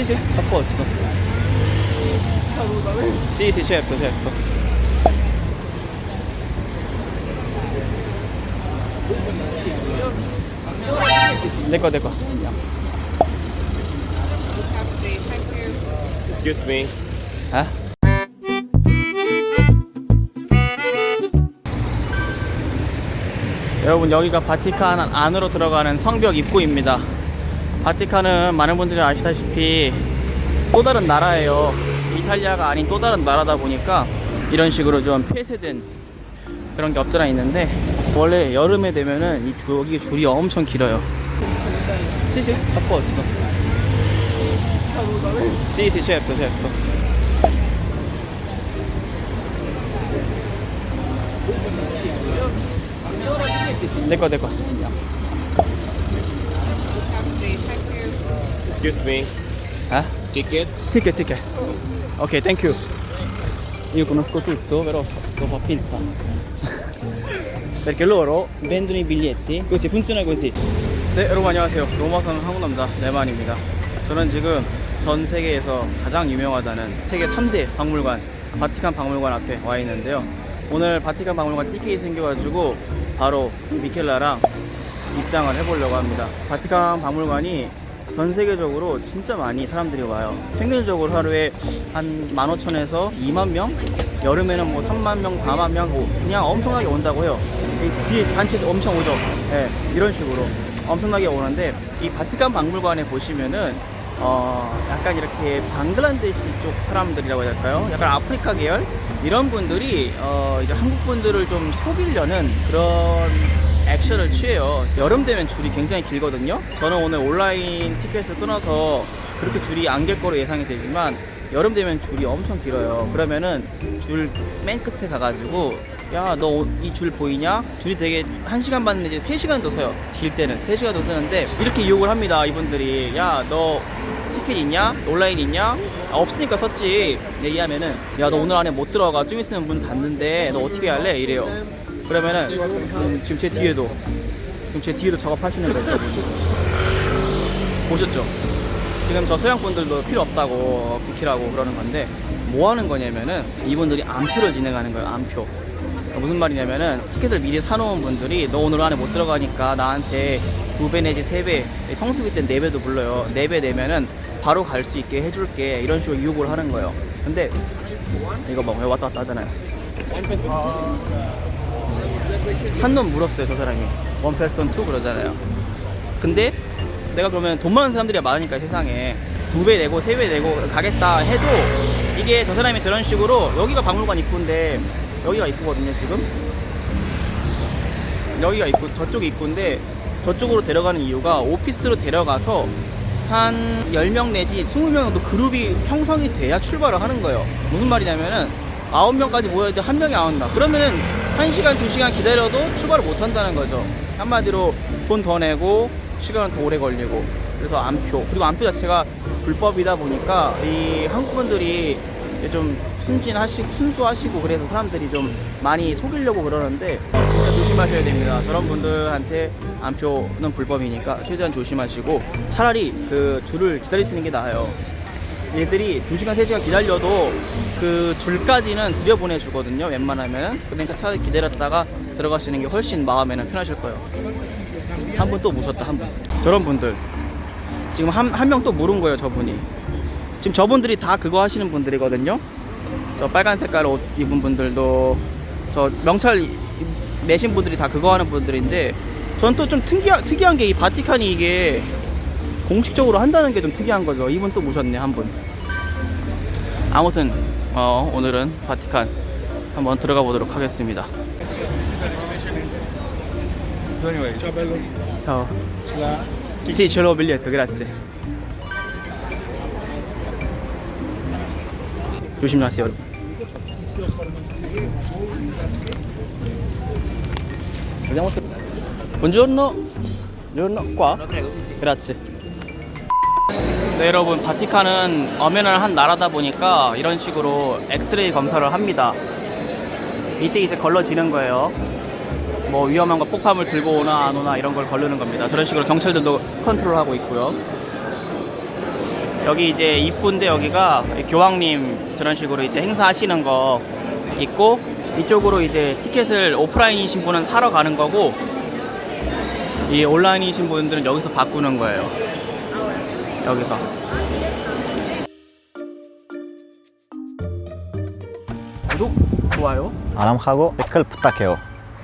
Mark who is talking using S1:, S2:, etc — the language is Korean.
S1: Sì, sì, a posto. Sì, sì, certo, certo. 내거 내거.
S2: Excuse me.
S1: 아? 여러분 여기가 바티칸 안으로 들어가는 성벽 입구입니다. 바티칸은 많은 분들이 아시다시피 또 다른 나라예요. 이탈리아가 아닌 또 다른 나라다 보니까 이런 식으로 좀 폐쇄된 그런 게 없잖아 있는데 원래 여름에 되면은 이 줄, 여기 줄이 엄청 길어요. 시시, 없어. Sì, sì, certo, certo. 내거 내거.
S2: Excuse me.
S1: 아?
S2: Tickets?
S1: Ticket, ticket. Ok, thank you. Io conosco tutto, però sto fa finta. Perché loro vendono i biglietti così funziona così. 네, 여러분 안녕하세요. 로마선 한국 남자 네만입니다. 저는 지금 전 세계에서 가장 유명하다는 세계 3대 박물관 바티칸 박물관 앞에 와 있는데요. 오늘 바티칸 박물관 티켓이 생겨가지고 바로 미켈라랑 입장을 해보려고 합니다. 바티칸 박물관이 전 세계적으로 진짜 많이 사람들이 와요. 평균적으로 하루에 한 15,000에서 2만 명? 여름에는 뭐 3만 명, 4만 명, 뭐 그냥 엄청나게 온다고 해요. 이 뒤에 단체도 엄청 오죠. 예, 이런 식으로 엄청나게 오는데 이 바티칸 박물관에 보시면은 어 약간 이렇게 방글라데시 쪽 사람들이라고 해야 될까요? 약간 아프리카 계열 이런 분들이 어 이제 한국 분들을 좀 속이려는 그런 액션을 취해요. 여름 되면 줄이 굉장히 길거든요. 저는 오늘 온라인 티켓을 끊어서 그렇게 줄이 안 길 거로 예상이 되지만 여름 되면 줄이 엄청 길어요. 그러면은 줄 맨 끝에 가가지고 야 너 이 줄 보이냐? 줄이 되게 1시간 반 내지 3시간도 서요. 길 때는 3시간도 서는데 이렇게 유혹을 합니다. 이분들이 야 너 티켓 있냐? 온라인 있냐? 아, 없으니까 섰지. 얘기하면은 야 너 오늘 안에 못 들어가. 좀 있으면 문 닫는데 너 어떻게 할래? 이래요. 그러면은 지금, 지금 제 뒤에도 지금 제 뒤에도 작업하시는 거죠. 보셨죠? 지금 저 서양 분들도 필요 없다고 비키라고 그러는 건데 뭐 하는 거냐면은 이분들이 암표를 진행하는 거예요. 암표. 그러니까 무슨 말이냐면은 티켓을 미리 사놓은 분들이 너 오늘 안에 못 들어가니까 나한테 두 배 내지 세 배, 성수기 때 네 배도 불러요. 네 배 내면은 바로 갈 수 있게 해줄게. 이런 식으로 유혹을 하는 거예요. 근데 이거 봐, 왔다 갔다 하잖아요. 한 놈 물었어요, 저 사람이. 원 패션 투 그러잖아요. 근데 내가 그러면 돈 많은 사람들이 많으니까 세상에 두 배 내고 세 배 내고 가겠다 해도 이게 저 사람이 저런 식으로 여기가 박물관 입구인데 여기가 입구거든요, 지금. 여기가 입구, 저쪽이 입구인데 저쪽으로 데려가는 이유가 오피스로 데려가서 한 10명 내지 20명 정도 그룹이 형성이 돼야 출발을 하는 거예요. 무슨 말이냐면은 9명까지 모여야 돼. 한 명이 안 온다. 그러면은 1시간, 2시간 기다려도 출발을 못 한다는 거죠. 한마디로 돈 더 내고 시간은 더 오래 걸리고. 그래서 암표. 그리고 암표 자체가 불법이다 보니까 이 한국 분들이 좀 순진하시고 순수하시고 그래서 사람들이 좀 많이 속이려고 그러는데 진짜 조심하셔야 됩니다. 저런 분들한테 암표는 불법이니까 최대한 조심하시고 차라리 그 줄을 기다리시는 게 나아요. 얘들이 2시간, 3시간 기다려도 그 줄까지는 들여보내 주거든요. 웬만하면. 그러니까 차라리 기다렸다가 들어가시는 게 훨씬 마음에는 편하실 거예요. 한 분 또 무셨다, 한 분. 저런 분들. 지금 한, 한 명 또 물은 거예요, 저분이. 지금 저분들이 다 그거 하시는 분들이거든요. 저 빨간 색깔 옷 입은 분들도 저 명찰 이- 내신 분들이 다 그거 하는 분들인데 전 또 좀 특이한, 특이한 게 이 바티칸이 이게 공식적으로 한다는 게 좀 특이한 거죠. 이분 또 모셨네, 한 분. 아무튼, 어, 오늘은 바티칸 한번 들어가 보도록 하겠습니다.
S2: So anyway, ciao bello.
S1: Ciao. Sì, ce l'ho il biglietto, grazie. 조심하세요. Vediamo se... Buongiorno. Buongiorno. Qua? Grazie. 네, 여러분 바티칸은 엄연한 한 나라다 보니까 이런 식으로 엑스레이 검사를 합니다. 이때 이제 걸러지는 거예요. 뭐 위험한 거 폭함을 들고 오나 안 오나 이런 걸 걸르는 겁니다. 저런 식으로 경찰들도 컨트롤하고 있고요. 여기 이제 입구인데 여기가 교황님 저런 식으로 이제 행사하시는 거 있고 이쪽으로 이제 티켓을 오프라인이신 분은 사러 가는 거고 이 온라인이신 분들은 여기서 바꾸는 거예요. 여기서 구독, 좋아요,
S3: 알람하고 댓글 부탁해요.